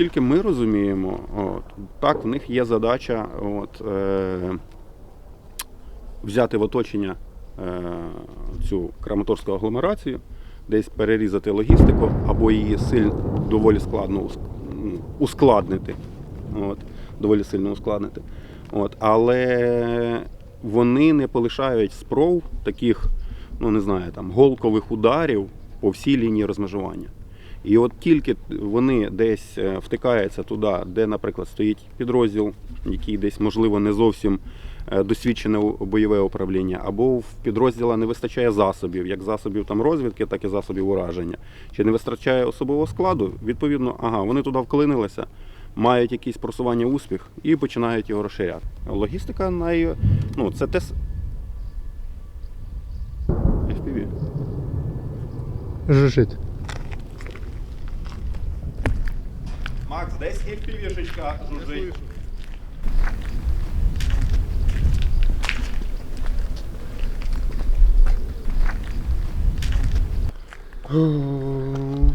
наскільки ми розуміємо, от, так, в них є задача от, е, взяти в оточення е, цю краматорську агломерацію, десь перерізати логістику або її сильно доволі складно ускладнити. От, доволі сильно ускладнити. От, але вони не полишають спров таких, ну не знаю, там голкових ударів по всій лінії розмежування. І от тільки вони десь е, втикаються туди, де, наприклад, стоїть підрозділ, який десь, можливо, не зовсім е, досвідчене бойове управління, або в підрозділа не вистачає засобів, як засобів там розвідки, так і засобів ураження. Чи не вистачає особового складу, відповідно, ага, вони туди вклинилися, мають якісь просування успіх і починають його розширяти. Логістика най... ну, це те. FPV. Жужжить. Десь FPV-шечка жужжить.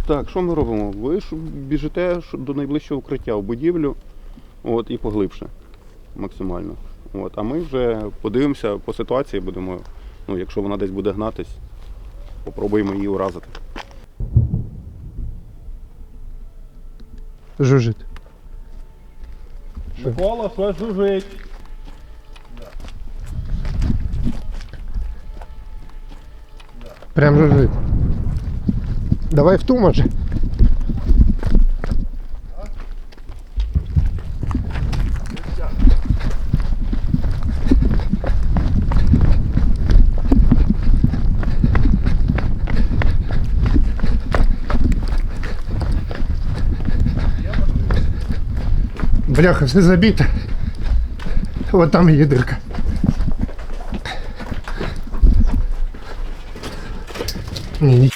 Так, що ми робимо? Ви ж біжите до найближчого укриття в будівлю от, і поглибше максимально. От, а ми вже подивимося по ситуації, будемо, ну, якщо вона десь буде гнатись, попробуємо її уразити. Жужжить. Микола, щось жужить. Прям жужжить. Давай в ту може. Бляха, все забито. Вот там є дирка. Ні, ні.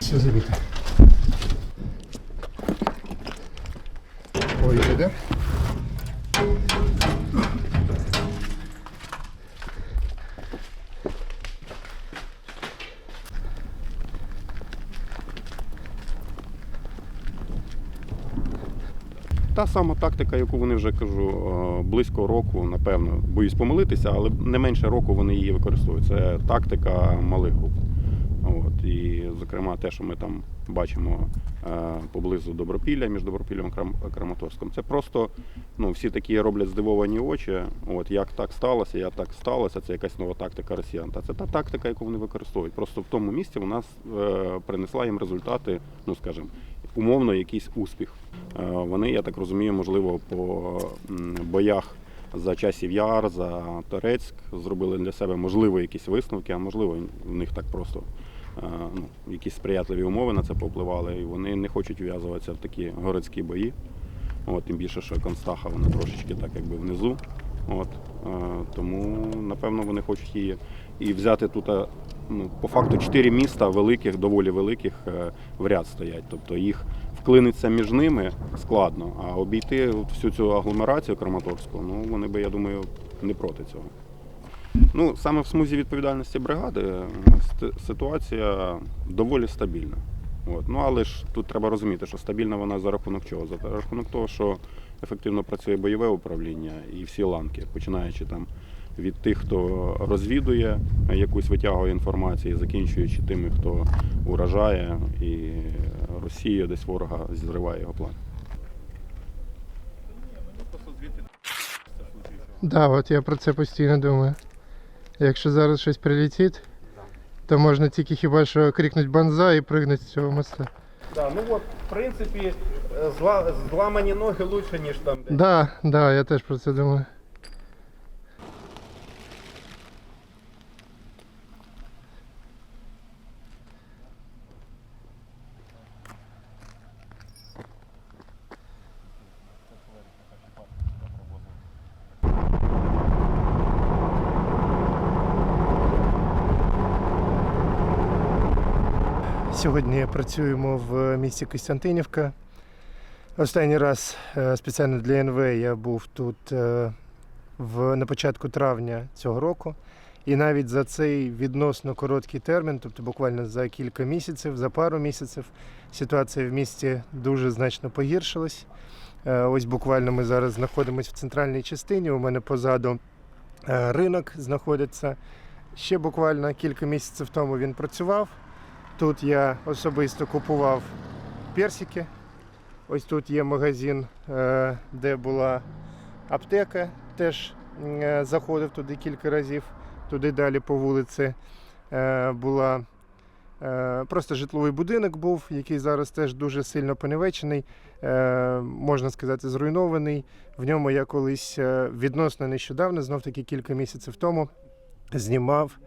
Все забито. Ой, іде. Та сама тактика, яку вони вже кажу, е, близько року, напевно, боюсь помилитися, але не менше року вони її використовують. Це тактика малих груп. От, і, зокрема, те, що ми там бачимо е, поблизу Добропілля, між Добропіллям і Краматорськом, це просто ну, всі такі роблять здивовані очі. От, як так сталося, як так сталося, це якась нова тактика росіян. Та це та тактика, яку вони використовують. Просто в тому місці вона е, принесла їм результати, ну скажімо, умовно якийсь успіх. Е, Вони, я так розумію, можливо, по боях за часів яр, за Торецьк зробили для себе можливо якісь висновки, а можливо, в них так просто е, ну, якісь сприятливі умови на це повпливали, і вони не хочуть вв'язуватися в такі городські бої. От, тим більше, що Констаха вона трошечки так якби внизу. От, е, тому, напевно, вони хочуть її і взяти тут, ну, по факту, чотири міста великих, доволі великих е, в ряд стоять. Тобто їх вклиниться між ними складно, а обійти всю цю агломерацію Краматорську, ну вони би, я думаю, не проти цього. Ну, саме в смузі відповідальності бригади е, ситуація доволі стабільна. От. Ну, але ж тут треба розуміти, що стабільна вона за рахунок чого? За рахунок того, що ефективно працює бойове управління і всі ланки, починаючи там від тих, хто розвідує якусь витягує інформацію, закінчуючи тими, хто уражає і Росія десь ворога зриває його план. Да, от я про це постійно думаю. Якщо зараз щось прилетить, то можна тільки хіба що крикнути банза і пригнути з цього моста. Да, ну от, в принципі, зламані ноги краще, ніж там. Да, да, я теж про це думаю. Сьогодні працюємо в місті Костянтинівка. Останній раз е, спеціально для НВ я був тут е, в, на початку травня цього року. І навіть за цей відносно короткий термін, тобто буквально за кілька місяців, за пару місяців, ситуація в місті дуже значно погіршилась. Е, Ось буквально ми зараз знаходимося в центральній частині. У мене позаду ринок знаходиться. Ще буквально кілька місяців тому він працював. Тут я особисто купував персики. Ось тут є магазин, е, де була аптека. Теж е, заходив туди кілька разів. Туди далі по вулиці е, була просто житловий будинок був, який зараз теж дуже сильно понівечений, е, можна сказати, зруйнований. В ньому я колись відносно нещодавно, знов таки кілька місяців тому, знімав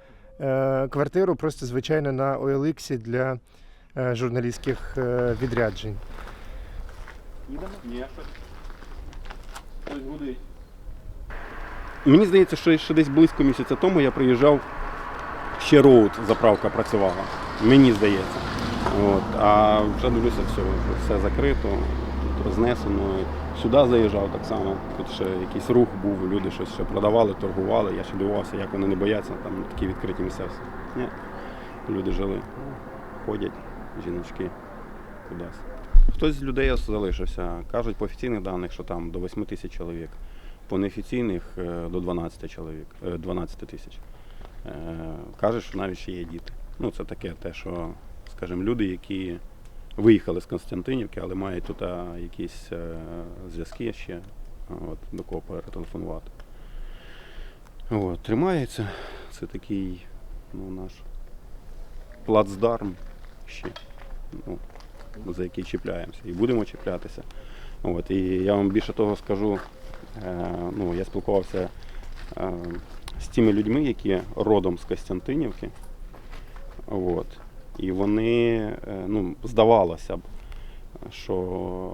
квартиру просто звичайно на OLX для е, журналістських е, відряджень. Їдемо? Ні, щось. Гудить. Мені здається, що ще десь близько місяця тому я приїжджав, ще роуд заправка працювала. Мені здається. От. А вже дивлюся, все, все закрито, рознесено. Сюди заїжджав так само. Тут ще якийсь рух був, люди щось ще продавали, торгували. Я ще дивувався, як вони не бояться, там такі відкриті місця. Ні. Люди жили, ходять, жіночки кудись. Хтось з людей залишився. Кажуть по офіційних даних, що там до 8 тисяч чоловік, по неофіційних е, до 12 чоловік, е, 12 тисяч. Е, Кажуть, що навіть ще є діти. Ну, це таке те, що, скажімо, люди, які виїхали з Константинівки, але мають тут якісь е, зв'язки ще, от, до кого перетелефонувати. От, тримається. Це такий ну, наш плацдарм ще. Ну, за який чіпляємося. І будемо чіплятися. От, і я вам більше того скажу, е, ну, я спілкувався е, з тими людьми, які родом з Костянтинівки. От, і вони, е, ну, здавалося б, що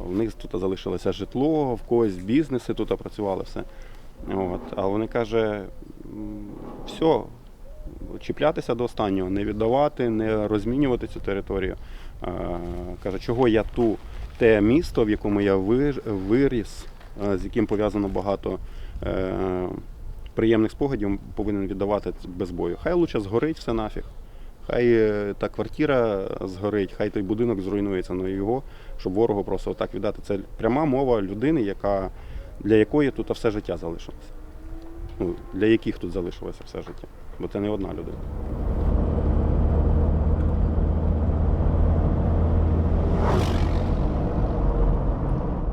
в них тут залишилося житло, в когось бізнеси тут працювали все. От, а вони каже, все, чіплятися до останнього, не віддавати, не розмінювати цю територію. Каже, чого я ту те місто, в якому я вир- виріс, з яким пов'язано багато е, приємних спогадів, повинен віддавати без бою. Хай лучше згорить все нафіг. Хай е, та квартира згорить, хай той будинок зруйнується, але його, щоб ворогу просто отак віддати. Це пряма мова людини, яка, для якої тут все життя залишилося. Ну, для яких тут залишилося все життя. Бо це не одна людина.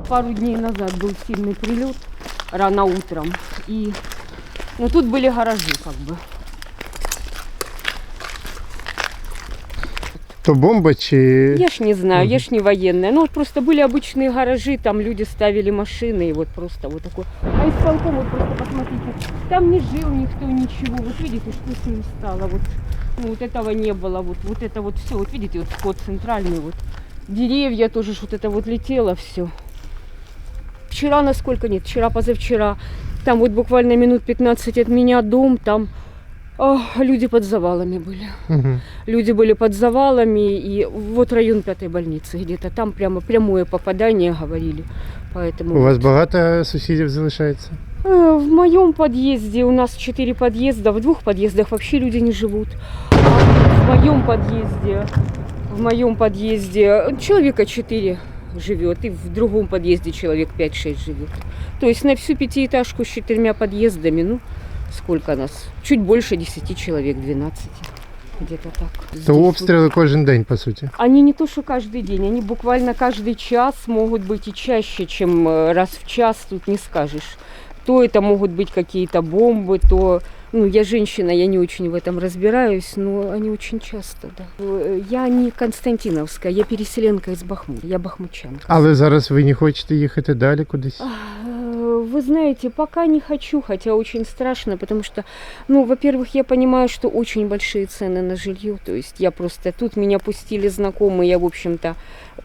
Пару дней назад был сильный прилет рано утром. И ну, тут были гаражи как бы. То бомба чи. Я ж не знаю, я ж не военная. Ну вот просто были обычные гаражи, там люди ставили машины и вот просто вот такой. А исполком вот просто посмотрите, там не жил никто, ничего. Вот видите, что с ним стало. Вот, ну, вот этого не было. Вот, вот это вот все. Вот видите, вот вход центральный. Вот. Деревья тоже, вот это вот летело все. Вчера, насколько нет, вчера, позавчера. Там вот буквально минут 15 от меня дом, там а, люди под завалами были. Угу. Люди были под завалами, и вот район пятой больницы где-то. Там прямо прямое попадание говорили. Поэтому У вас вот. багато сусідів залишається? Э, В моем подъезде, у нас четыре подъезда, в двух подъездах вообще люди не живут. А в моем подъезде, в моем подъезде человека четыре живет, и в другом подъезде человек 5-6 живет. То есть на всю пятиэтажку с четырьмя подъездами, ну, сколько нас? Чуть больше 10 человек, 12. Где-то так. Здесь То вот. обстріли кожен день, по суті. Они не то, что каждый день, они буквально каждый час могут быть и чаще, чем э, раз в час, тут не скажешь. То это могут быть какие-то бомбы, то... Ну, я женщина, я не очень в этом разбираюсь, но они очень часто, да. Э, Я не Константиновская, я переселенка из Бахмута, я бахмутчанка. Але зараз ви не хочете їхати далі кудись? Э, Вы знаете, пока не хочу, хотя очень страшно, потому что, ну, во-первых, я понимаю, что очень большие цены на жилье, то есть я просто, тут меня пустили знакомые, я, в общем-то,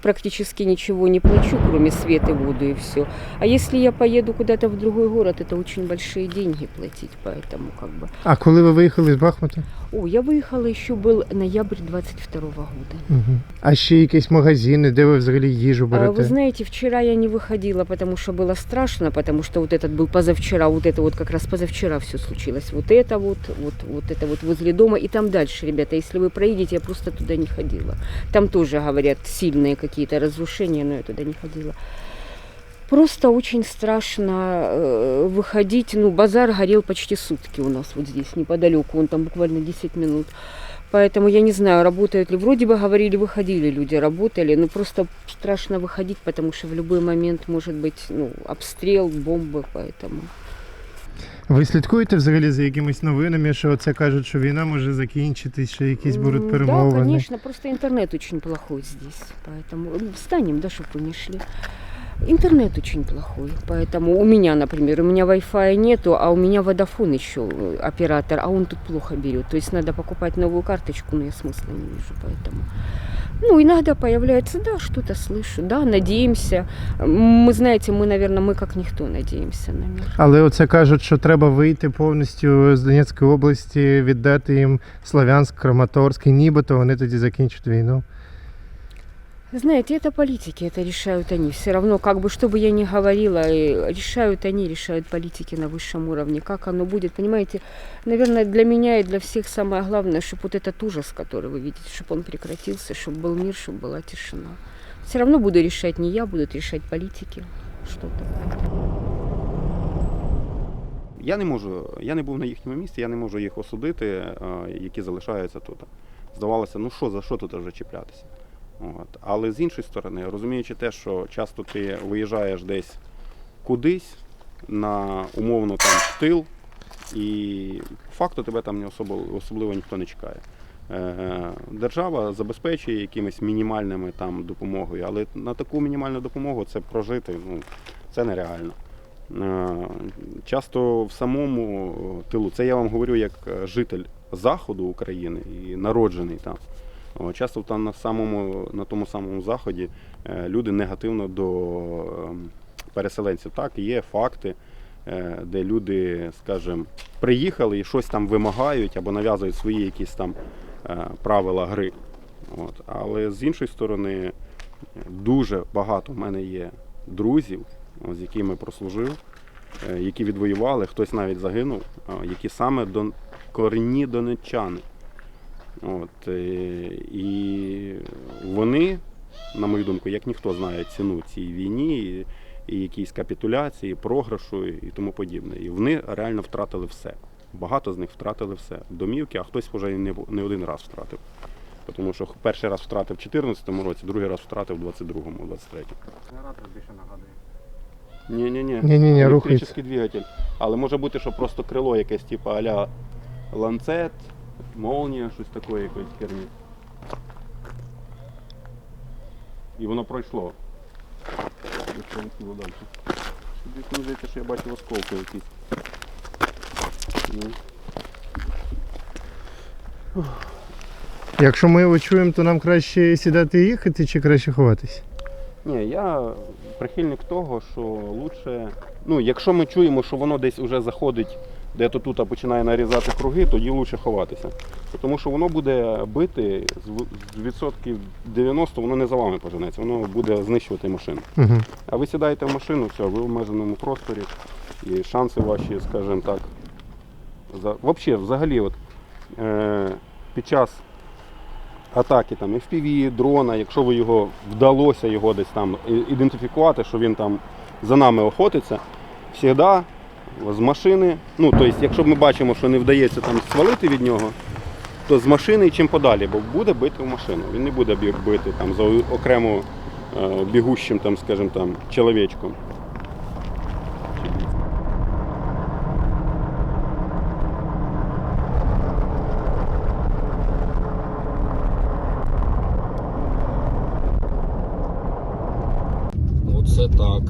практически ничего не плачу, кроме света и воду и все. А если я поеду куда-то в другой город, это очень большие деньги платить, поэтому как бы. А коли ви виїхали з Бахмута? О, я выехала еще был ноябрь 22 года. Угу. А ще якісь магазини, де ви взагалі їжу А, берете? Вы знаете, вчера я не выходила, потому что было страшно, потому что вот этот был позавчера, вот это вот как раз позавчера все случилось. Вот это вот, вот, вот это вот возле дома. И там дальше, ребята, если вы проедете, я просто туда не ходила. Там тоже, говорят, сильные какие-то разрушения, но я туда не ходила. Просто очень страшно э, выходить. Ну, базар горел почти сутки у нас вот здесь, неподалеку. Он там буквально 10 минут. Поэтому я не знаю, работают ли. Вроде бы говорили, выходили люди, работали. Но просто страшно выходить, потому что в любой момент может быть ну, обстрел, бомбы. Поэтому. Ви слідкуєте взагалі за якимись новинами, що це кажуть, що війна може закінчитись, що якісь М, будуть Да, перемовини? конечно, просто интернет очень плохой здесь. Поэтому м, встанем, да, чтобы вы не шли. Интернет очень плохой, поэтому у меня, например, у меня Wi-Fi нету, а у меня Водофон еще э, оператор, а он тут плохо берет. То есть надо покупать новую карточку, но я смысла не вижу, поэтому. Ну, иногда появляется, да, что-то слышу, да, надеемся. М, Мы, знаете, мы, наверное, мы как никто надеемся на мир. Але оце кажуть, що треба вийти повністю з Донецької області, віддати їм Слов'янськ, Краматорськ, і нібито вони тоді закінчать війну. Знаете, это политики, это решают они. Все равно, как бы, что бы я ни говорила, э, решают они, решают политики на высшем уровне. Как оно будет, понимаете, наверное, для меня и для всех самое главное, чтобы вот этот ужас, который вы видите, чтобы он прекратился, чтобы был мир, чтобы была тишина. Все равно буду решать не я, будут решать политики что-то. Я не можу, я не був на їхньому місці, я не можу їх осудити, е, які залишаються тут. Здавалося, ну що за що тут вже чіплятися? От. Але з іншої сторони, розуміючи те, що часто ти виїжджаєш десь кудись на умовно там тил, і факту тебе там не особливо, особливо ніхто не чекає. Е, Держава забезпечує якимись мінімальними там допомогою, але на таку мінімальну допомогу це прожити, ну це нереально. Е, Часто в самому е, тилу, це я вам говорю як житель заходу України і народжений там. Часто там на самому на тому самому заході е, люди негативно до ем, переселенців. Так, є факти, е, де люди, скажімо, приїхали і щось там вимагають або нав'язують свої якісь там е, правила гри. От. Але з іншої сторони, дуже багато в мене є друзів, з якими прослужив, які відвоювали, хтось навіть загинув, які саме дон... корінні донеччани. От, е, і вони, на мою думку, як ніхто знає ціну цій війні, і, і якійсь капітуляції, програшу і тому подібне. І вони реально втратили все. Багато з них втратили все. Домівки, а хтось вже не, не один раз втратив. Тому що перший раз втратив у 2014 році, другий раз втратив у 22-му, 23-му. Генератор більше нагадує. Ні-ні-ні. Ні-ні-ні, рухається. Електричний двигатель. Але може бути, що просто крило якесь, типу аля ланцет, молнія, щось таке, якоїсь херні. І воно пройшло. Далі. Мені здається, що я бачив осколки якісь. Якщо ми його чуємо, то нам краще сідати і їхати, чи краще ховатись? Ні, я прихильник того, що лучше. Ну, якщо ми чуємо, що воно десь уже заходить, де то тут починає нарізати круги, тоді лучше ховатися. Тому що воно буде бити з відсотків 90, воно не за вами поженеться, воно буде знищувати машину. Угу. А ви сідаєте в машину, все, ви в обмеженому просторі, і шанси ваші, скажімо так. За... Вообще, взагалі, от, е... під час атаки там, FPV, дрона, якщо ви його вдалося його десь там ідентифікувати, що він там за нами охотиться, завжди з машини, ну, тобто, якщо ми бачимо, що не вдається там свалити від нього, то з машини чим подалі, бо буде бити в машину. Він не буде бити там за окремо е, бігущим, там, скажімо, там, чоловічком. Оце так.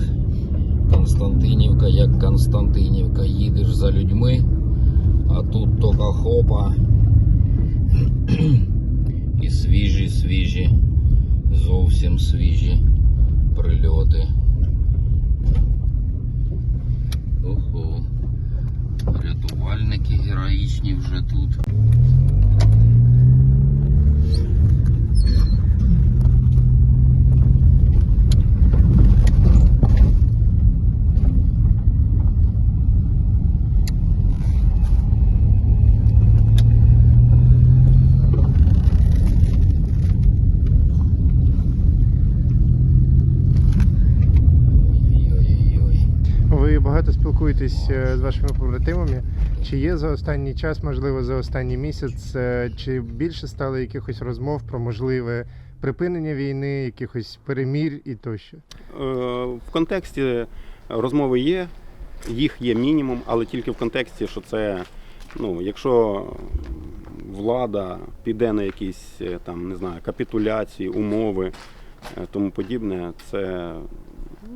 Константинівка, як Константинівка. Їдеш за людьми, а тут тільки хопа. І свіжі, свіжі, зовсім свіжі прильоти. Ого. Рятувальники героїчні вже тут. багато спілкуєтесь е, з вашими побратимами. Чи є за останній час, можливо, за останній місяць, е, чи більше стало якихось розмов про можливе припинення війни, якихось перемір і тощо? Е, В контексті розмови є, їх є мінімум, але тільки в контексті, що це, ну, якщо влада піде на якісь там, не знаю, капітуляції, умови, тому подібне, це,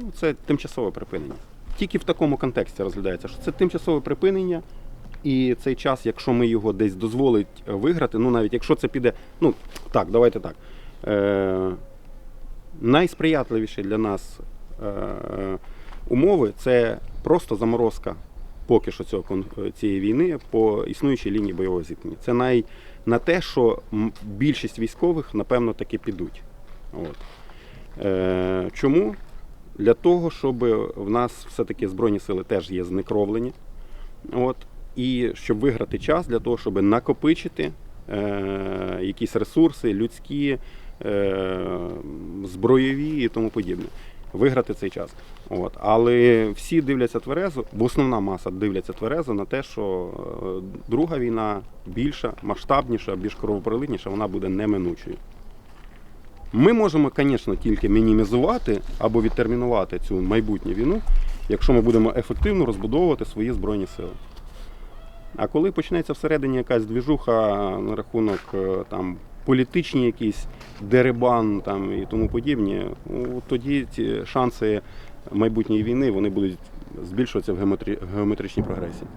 ну, це тимчасове припинення. Тільки в такому контексті розглядається, що це тимчасове припинення. І цей час, якщо ми його десь дозволить виграти, ну навіть якщо це піде, ну так, давайте так. Е, найсприятливіші для нас е, умови це просто заморозка поки що цього цієї війни по існуючій лінії бойового зіткнення. Це най, на те, що більшість військових, напевно, таки підуть. От. Е, чому? Для того, щоб в нас все-таки Збройні сили теж є знекровлені. От. І щоб виграти час для того, щоб накопичити е, якісь ресурси людські, е, збройові і тому подібне. Виграти цей час. От. Але всі дивляться тверезо, бо основна маса дивляться тверезо на те, що е, друга війна більша, масштабніша, більш кровопролитніша, вона буде неминучою. Ми можемо, звісно, тільки мінімізувати або відтермінувати цю майбутню війну, якщо ми будемо ефективно розбудовувати свої збройні сили. А коли почнеться всередині якась двіжуха на рахунок е, там політичні якісь дерибан там і тому подібні, ну, тоді ці шанси майбутньої війни вони будуть збільшуватися в геометричній прогресії.